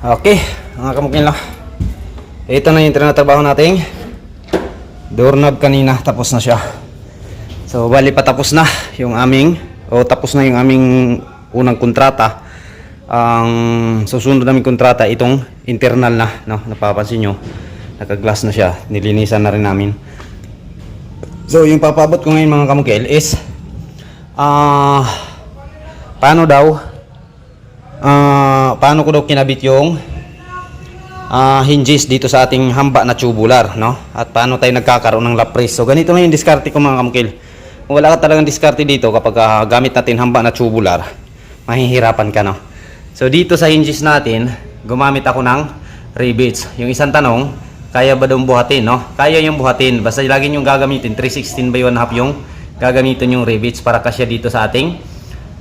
Okay, mga kamukil na. Ito na yung trinatrabaho nating doorknob kanina. Tapos na siya. So, bali pa tapos na yung aming, o tapos na yung aming unang kontrata. Ang susunod naming kontrata, itong internal na, no? Napapansin nyo, naka-glass na siya. Nilinisan na rin namin. So, yung papabot ko ngayon mga kamukil is, ah, paano daw, ah, paano ko daw kinabit yung ah, hinges dito sa ating hamba na tubular, no? At paano tayo nagkakaroon ng lapres. So, ganito lang yung diskarte ko mga kamukil. Wala ka talagang diskarte dito kapag ah, gamit natin hamba na tubular, mahihirapan ka, no? So, dito sa hinges natin, gumamit ako ng rivets. Yung isang tanong, kaya ba daw buhatin, no? Kaya yung buhatin. Basta lagi yung gagamitin, 316 by 1 half yung gagamitin yung rivets para kasya dito sa ating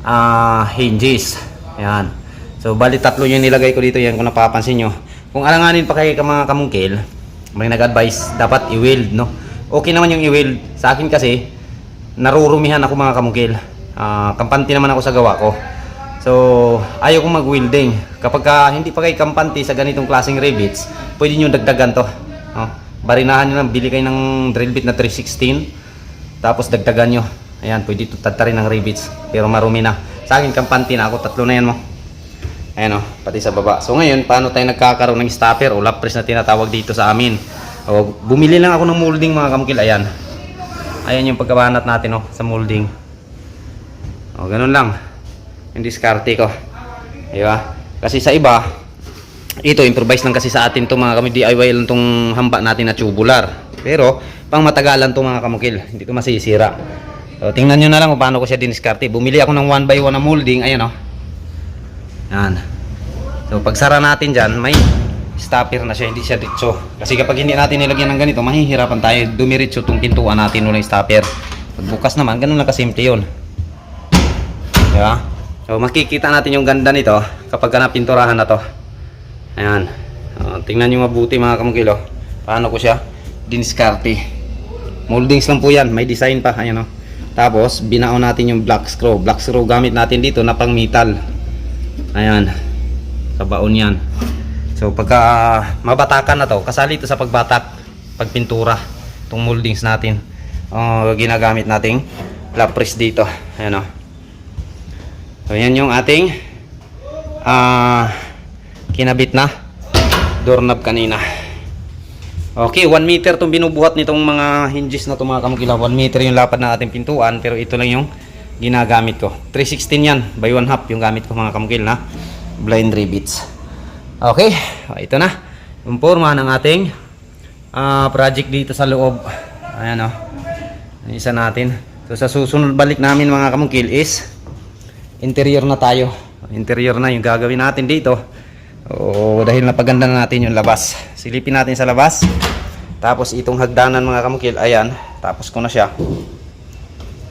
ah, hinges. Ayan. So, bali tatlo yung nilagay ko dito. Yan kung napapansin nyo. Kung alanganin pa kayo ka mga kamungkil, may nag-advise, dapat i-weld, no? Okay naman yung i-weld. Sa akin kasi, narurumihan ako mga kamungkil. Ah, kampante naman ako sa gawa ko. So, ayaw kong mag-welding. Kapag ka hindi pa kayo kampante sa ganitong klaseng rivets, pwede nyo dagdagan to. No? Barinahan nyo lang, bili kayo ng drill bit na 316. Tapos dagdagan nyo. Ayan, pwede ito tadtarin ng rivets. Pero marumi na. Sa akin, kampante na ako. Tatlo na yan mo. Ayan o, pati sa baba. So ngayon, paano tayo nagkakaroon ng stopper o lapres na tinatawag dito sa amin? O, bumili lang ako ng molding mga kamkil. Ayan. Ayan yung pagkabanat natin o, sa molding. O, ganun lang. Yung diskarte ko. Di ba? Kasi sa iba, ito, improvise lang kasi sa atin to mga kami DIY lang tong hamba natin na tubular. Pero, pang matagalan to mga kamukil. Hindi to masisira. So, tingnan nyo na lang kung paano ko siya diniskarte. Bumili ako ng 1 by 1 na molding. Ayan o. Yan. So, pag sara natin dyan, may stopper na siya. Hindi siya ditso. Kasi kapag hindi natin nilagyan ng ganito, mahihirapan tayo. Dumiritso itong pintuan natin walang stopper. Pagbukas naman, ganun lang kasimple yun. Di ba? So, makikita natin yung ganda nito kapag ka napinturahan na to. Ayan. O, tingnan nyo mabuti mga kamukilo. Paano ko siya diniskarte. Moldings lang po yan. May design pa. Ayan o. Tapos, binaon natin yung black screw. Black screw gamit natin dito na pang metal. Ayan. Sa baon yan. So, pagka ah, mabatakan na to, kasali ito sa pagbatak, pagpintura. Itong moldings natin. Oh, ginagamit nating lapres dito. Ayan o. So, yan yung ating ah kinabit na doorknob kanina. Okay, 1 meter itong binubuhat nitong mga hinges na itong mga kamukila. 1 meter yung lapad na ating pintuan, pero ito lang yung ginagamit ko. 316 yan, by 1 half yung gamit ko mga kamukil na blind rivets. Okay, ito na. Yung forma ng ating ah, project dito sa loob. Ayan o. Ang isa natin. So sa susunod balik namin mga kamukil is interior na tayo. Interior na yung gagawin natin dito. O dahil napaganda na natin yung labas. Silipin natin sa labas. Tapos itong hagdanan mga kamukil, ayan. Tapos ko na siya.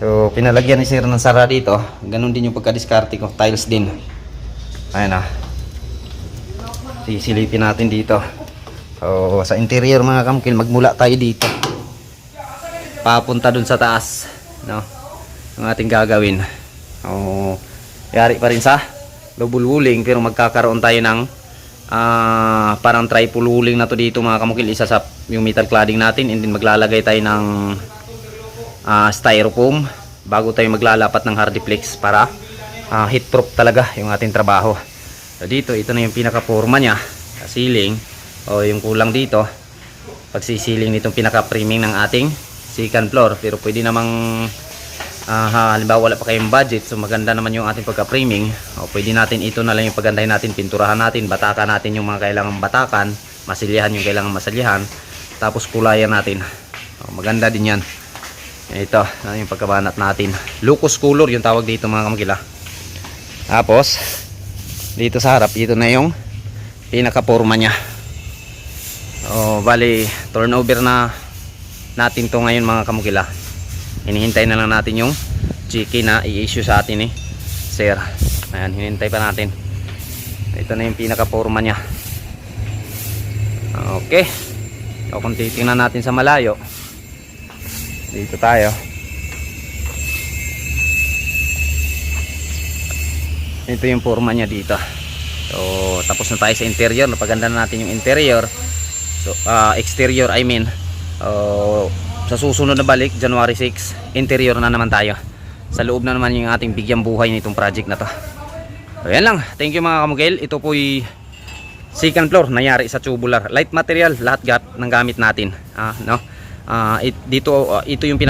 So pinalagyan ni sir ng sara dito. Ganun din yung pagkadiskarte ko. Tiles din. Ayan na. Sisilipin natin dito. So sa interior mga kamukil, magmula tayo dito. Papunta dun sa taas. No? Yung ating gagawin. O yari pa rin sa lubulwuling pero magkakaroon tayo ng ah parang triple wuling na to dito mga kamukil isa sa yung metal cladding natin and then maglalagay tayo ng ah, styrofoam bago tayo maglalapat ng hardiplex para ah, heat proof talaga yung ating trabaho. So dito ito na yung pinaka forma nya sa ceiling. O yung kulang dito pagsisiling nitong pinaka framing ng ating second floor. Pero pwede namang Ah, ha, halimbawa wala pa kayong budget so maganda naman yung ating pagka-framing o pwede natin ito na lang yung pagandahin natin pinturahan natin batakan natin yung mga kailangan batakan masilyahan yung kailangan masilyahan tapos kulayan natin. O, maganda din yan. Ito ano yung pagkabanat natin. Lucas color yung tawag dito mga kamagila tapos dito sa harap ito na yung pinaka forma nya o bali turnover na natin to ngayon mga kamukila. Hinihintay na lang natin yung chiki na i-issue sa atin eh. Sir ayan hinihintay pa natin. Ito na yung pinaka forma nya okay. O kung titingnan natin sa malayo dito tayo ito yung forma nya dito So, tapos na tayo sa interior. Napaganda na natin yung interior. So, ah, exterior, I mean. Oh, sa susunod na balik, January 6, interior na naman tayo. Sa loob na naman yung ating bigyang buhay nitong project na to. So, yan lang. Thank you mga kamugel. Ito po'y second floor nangyari sa tubular. Light material, lahat gat ng gamit natin. Ah, no? Ah, it- dito, ah, ito yung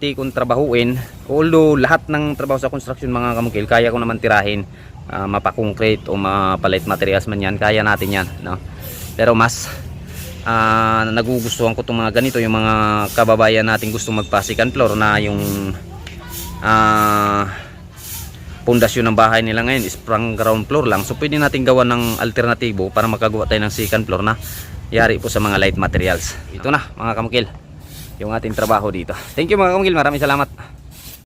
pinaka-specialty kong trabahuin. Although lahat ng trabaho sa construction mga kamugel, kaya ko naman tirahin. Ah, mapa-concrete o mapa-light materials man yan. Kaya natin yan. No? Pero mas ah nagugustuhan ko itong mga ganito yung mga kababayan natin gusto magpa second floor na yung ah pundasyon ng bahay nila ngayon is prang ground floor lang so pwede natin gawa ng alternatibo para makagawa tayo ng second floor na yari po sa mga light materials ito na mga kamukil yung ating trabaho dito. Thank you mga kamukil maraming salamat